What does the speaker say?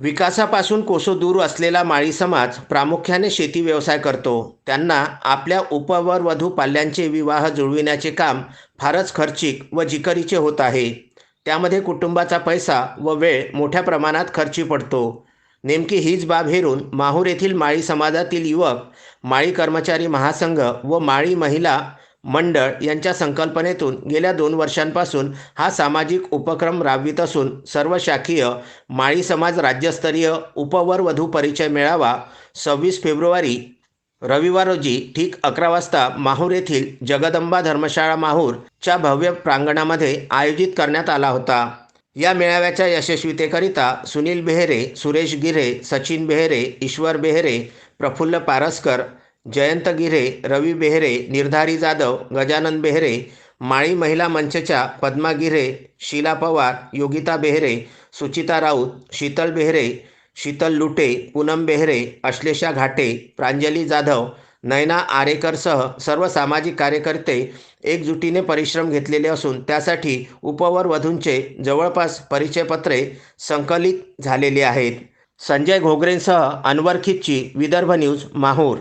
विकासापासून कोसो दूर असलेला माळी समाज प्रामुख्याने शेती व्यवसाय करतो. त्यांना आपल्या उपवर वधू पाल्यांचे विवाह जुळविण्याचे काम फारच खर्चिक व जिकरीचे होत आहे. त्यामध्ये कुटुंबाचा पैसा व वेळ मोठ्या प्रमाणात खर्ची पडतो. नेमकी हीच बाब हेरून माहूर येथील माळी समाजातील युवक माळी कर्मचारी महासंघ व माळी महिला मंडळ यांच्या संकल्पनेतून गेल्या दोन वर्षांपासून हा सामाजिक उपक्रम राबवित असून सर्व शाखीय माळी समाज राज्यस्तरीय उपवर वधू परिचय मेळावा सव्वीस फेब्रुवारी रविवार रोजी ठीक अकरा वाजता माहूर येथील जगदंबा धर्मशाळा माहूरच्या भव्य प्रांगणामध्ये आयोजित करण्यात आला होता. या मेळाव्याच्या यशस्वीतेकरिता सुनील बेहेरे सुरेश गिरे सचिन बेहेरे ईश्वर बेहेरे प्रफुल्ल पारसकर जयंत गिरे रवी बेहरे निर्धारी जाधव गजानन बेहरे माळी महिला मंचच्या पद्मा गिरे शीला पवार योगिता बेहरे सुचिता राऊत शीतल बेहरे शीतल लुटे पूनम बेहरे अश्लेषा घाटे प्रांजली जाधव नयना आरेकरसह सर्व सामाजिक कार्यकर्ते एकजुटीने परिश्रम घेतलेले असून त्यासाठी उपवर वधूंचे जवळपास परिचयपत्रे संकलित झालेली आहेत. संजय घोगरेंसह अनवर खिच्ची विदर्भ न्यूज माहूर.